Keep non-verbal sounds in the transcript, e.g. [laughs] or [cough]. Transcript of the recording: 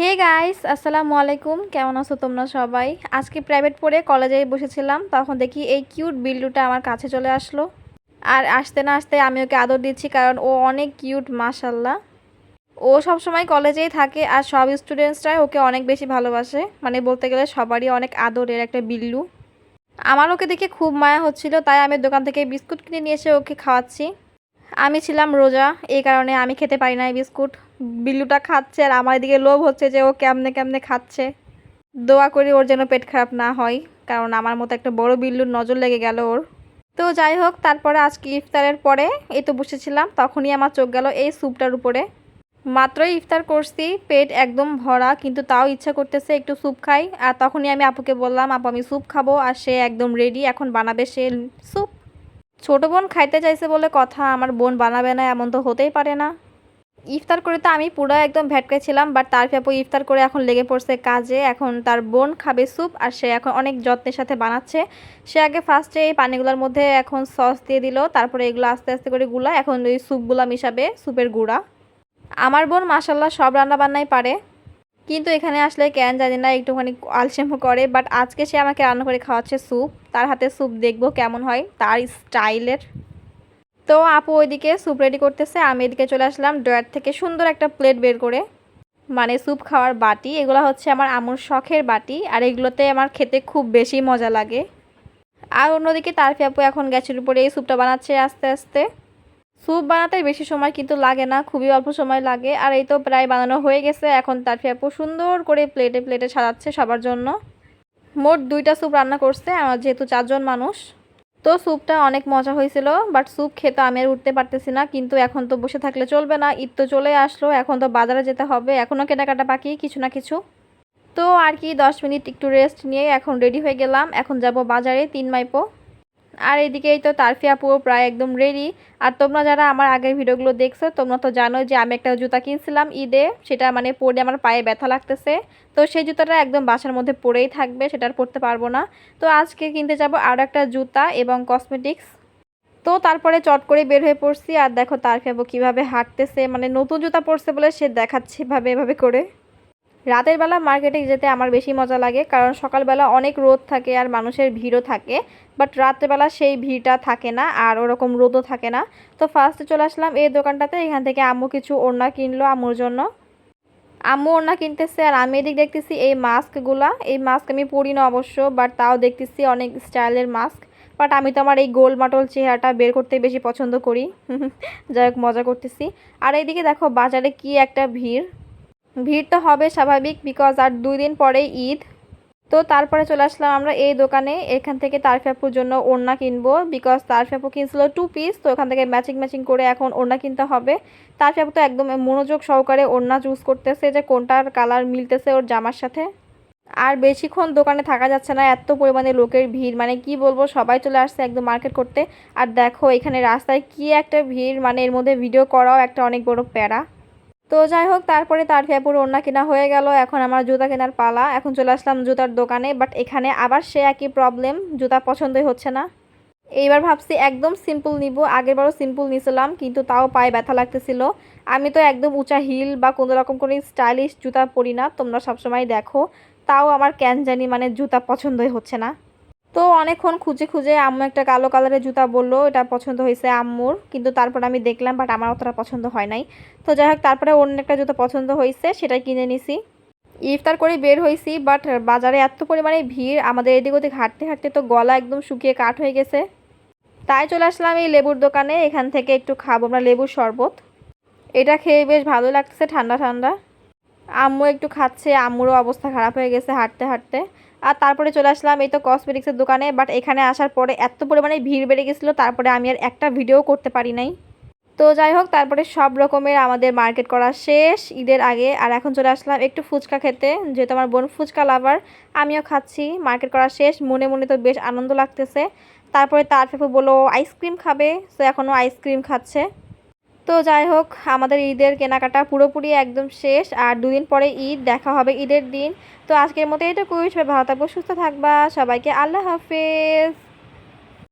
Hey guys, আসসালামু আলাইকুম। কেমন আছো তোমরা সবাই? আজকে প্রাইভেট পড়ে কলেজে বসেছিলাম, তখন দেখি এই কিউট বিল্লুটা আমার কাছে চলে আসলো। আর আসতে না আসতে আমি ওকে আদর দিচ্ছি, কারণ ও অনেক কিউট মাশাল্লাহ ও সব সময় কলেজেই থাকে, আর সব স্টুডেন্টসরাই ওকে অনেক বেশি ভালোবাসে। মানে বলতে গেলে সবারই অনেক আদরের একটা বিল্লু। আমার ওকে দেখে খুব মায়া হচ্ছিল, তাই আমি দোকান থেকে বিস্কুট কিনে নিয়ে এসে ওকে খাওয়াচ্ছি। আমি ছিলাম রোজা, এই কারণে আমি খেতে পারি না এই বিস্কুট। বিল্লুটা খাচ্ছে আর আমার এদিকে লোভ হচ্ছে যে ও কেমনে কেমনে খাচ্ছে। দোয়া করি ওর যেন পেট খারাপ না হয়, কারণ আমার মতো একটা বড় বিল্লুর নজর লেগে গেল ওর। তো যাই হোক, তারপরে আজকে ইফতারের পরে এই তো বসেছিলাম, তখনই আমার চোখ গেল এই স্যুপটার উপরে। মাত্রই ইফতার করছি, পেট একদম ভরা, কিন্তু তাও ইচ্ছা করতেছে একটু স্যুপ খাই। আর তখনই আমি আপুকে বললাম, আপু, আমি স্যুপ খাব। আর সে একদম রেডি এখন বানাবে সে স্যুপ। ছোট বোন খাইতে চাইছে বলে কথা, আমার বোন বানাবে না, এমন তো হতেই পারে না। ইফতার করে তো আমি পুরো একদম ভ্যাটকে ছিলাম বাট তার আপু ইফতার করে এখন লেগে পড়ছে কাজে। এখন তার বোন খাবে স্যুপ আর সে এখন অনেক যত্নের সাথে বানাচ্ছে। সে আগে ফার্স্টে এই পানিগুলোর মধ্যে এখন সস দিয়ে দিল, তারপরে এগুলো আস্তে আস্তে করে গুলা, এখন ওই স্যুপগুলা মিশাবে, স্যুপের গুঁড়া। আমার বোন মাসাল্লাহ সব রান্না বান্নাই পারে। কিন্তু এখানে আসলে কেন জানি না, একটুখানি আলসেমো করে বাট আজকে সে আমাকে রান্না করে খাওয়াচ্ছে স্যুপ তার হাতে স্যুপ দেখব কেমন হয়, তার স্টাইলের। তো আপু ওইদিকে স্যুপ রেডি করতেছে, আমি এদিকে চলে আসলাম ড্রয়ার থেকে সুন্দর একটা প্লেট বের করে। মানে স্যুপ খাওয়ার বাটি, এগুলো হচ্ছে আমার আমুর শখের বাটি, আর এগুলোতে আমার খেতে খুব বেশি মজা লাগে। আর অন্যদিকে তারফি আপু এখন গ্যাসের উপরে এই স্যুপটা বানাচ্ছে আস্তে আস্তে। স্যুপ বানাতে বেশি সময় কিন্তু লাগে না, খুবই অল্প সময় লাগে। আর এই তো প্রায় বানানো হয়ে গেছে, এখন তার আপু সুন্দর করে প্লেটে প্লেটে সাজাচ্ছে সবার জন্য। মোট দুইটা স্যুপ রান্না করছে, আমার যেহেতু চারজন মানুষ। তো স্যুপটা অনেক মজা হয়েছিল, বাট স্যুপ খেতে আমি আর উঠতে পারতেছি না, কিন্তু এখন তো বসে থাকলে চলবে না, ঈদ তো চলে আসলো, এখন তো বাজারে যেতে হবে এখনও কেনাকাটা বাকি, কিছু না কিছু। তো আর কি, দশ মিনিট একটু রেস্ট নিয়ে এখন রেডি হয়ে গেলাম, এখন যাব বাজারে, তিন মাইপো আর এদিকেই তো তারফি আপুও প্রায় একদম রেডি আর তোমরা যারা আমার আগের ভিডিওগুলো দেখছ, তোমরা তো জানো যে আমি একটা জুতা কিনছিলাম ঈদে। সেটা মানে পরে আমার পায়ে ব্যথা লাগতেছে। তো সেই জুতাটা একদম বাসার মধ্যে পরেই থাকবে, সেটা আর পরতে পারব না। তো আজকে কিনতে যাব আরও একটা জুতা এবং কসমেটিক্স তো তারপরে চট করে বের হয়ে পড়ছি, আর দেখো তারফি আপু কীভাবে হাঁটতেছে। মানে নতুন জুতা পরছে বলে সে দেখাচ্ছে এভাবে এভাবে করে। রাতের বেলা মার্কেটে যেতে আমার বেশি মজা লাগে, কারণ সকালবেলা অনেক রোদ থাকে আর মানুষের ভিড়ও থাকে বাট রাত্রেবেলা সেই ভিড়টা থাকে না আর ওরকম রোদও থাকে না। তো ফার্স্টে চলে আসলাম এই দোকানটাতে, এখান থেকে আম্মু কিছু ওড়না কিনলো আম্মুর জন্য। আম্মু ওড়না কিনতেছে আর আমি এদিক দেখতেছি এই মাস্কগুলা এই মাস্ক আমি পরি না অবশ্য বাট তাও দেখতেছি অনেক স্টাইলের মাস্ক বাট আমি তো আমার এই গোল মাটল চেহারাটা বের করতে বেশি পছন্দ করি। [laughs] যাই হোক, মজা করতেছি। আর এইদিকে দেখো বাজারে কি একটা ভিড়। ভিড় তো হবে স্বাভাবিক বিকজ আর দুই দিন পরেই ঈদ। তো তারপরে চলে আসলাম আমরা এই দোকানে। এখান থেকে তারফাপুর জন্য ওড়না কিনবো বিকজ তারফাপু কিনছিল টু পিস তো এখান থেকে ম্যাচিং ম্যাচিং করে এখন ওড়না কিনতে হবে। তারফাপু তো একদম মনোযোগ সহকারে ওড়না চুজ করতেছে যে কোনটার কালার মিলতেছে ওর জামার সাথে। আর বেশিক্ষণ দোকানে থাকা যাচ্ছে না, এত পরিমাণে লোকের ভিড় মানে কি বলব, সবাই চলে আসছে একদম মার্কেট করতে। আর দেখো এখানে রাস্তায় কি একটা ভিড় মানে এর মধ্যে ভিডিও করাও একটা অনেক বড় প্যারা। তো যাই হোক, তারপরে তার ফ্যাপুর ওড়না কেনা হয়ে গেল। এখন আমার জুতা কেনার পালা। এখন চলে আসলাম জুতার দোকানে বাট এখানে আবার সে একই প্রবলেম জুতা পছন্দই হচ্ছে না। এইবার ভাবছি একদম সিম্পল নিব। আগেরবারও সিম্পল নিয়েছিলাম কিন্তু তাও পায়ে ব্যথা লাগতেছিল। আমি তো একদম উঁচা হিল বা কোনো রকম কোনো স্টাইলিশ জুতা পরি না, তোমরা সবসময় দেখো। তাও আমার ক্যান জানি মানে জুতা পছন্দই হচ্ছে না। তো অনেকক্ষণ খুঁজে খুঁজে আম্মু একটা কালো কালারের জুতা বলল, এটা পছন্দ হয়েছে আম্মুর। কিন্তু তারপর আমি দেখলাম, বাট আমার অতটা পছন্দ হয় নাই। তো যাই হোক, তারপরে অন্য একটা জুতো পছন্দ হয়েছে, সেটাই কিনে নিছি। ইফতার করে বের হয়েছি, বাট বাজারে এত পরিমাণে ভিড়, আমাদের এদিক ওদিক হাঁটতে হাঁটতে তো গলা একদম শুকিয়ে কাঠ হয়ে গেছে। তাই চলে আসলাম এই লেবুর দোকানে, এখান থেকে একটু খাব, আমরা লেবুর শরবত। এটা খেয়ে বেশ ভালো লাগছে ঠান্ডা ঠান্ডা। আম্মু একটু খাচ্ছে, আম্মুরও অবস্থা খারাপ হয়ে গেছে হাঁটতে হাঁটতে। আর তারপরে চলে আসলাম এই তো কসমেটিক্সের দোকানে বাট এখানে আসার পরে এত পরিমাণে ভিড় বেড়ে গেছিল, তারপরে আমি আর একটা ভিডিও করতে পারি নাই। তো যাই হোক, তারপরে সব রকমের আমাদের মার্কেট করা শেষ, ঈদের আগে। আর এখন চলে আসলাম একটু ফুচকা খেতে, যেহেতু আমার বোন ফুচকা লাভার আমিও খাচ্ছি। মার্কেট করা শেষ, মনে মনে তো বেশ আনন্দ লাগতেছে। তারপরে তার ফেফু বলো আইসক্রিম খাবে? সো এখনও আইসক্রিম খাচ্ছে। তো যাই হোক, আমাদের ঈদের কেনাকাটা পুরোপুরি একদম শেষ আর দুদিন পরে ঈদ, দেখা হবে ঈদের দিন। তো আজকের মতো এটুকুই সবাই ভালো থাকব সুস্থ থাকবা। সবাইকে আল্লাহ হাফেজ।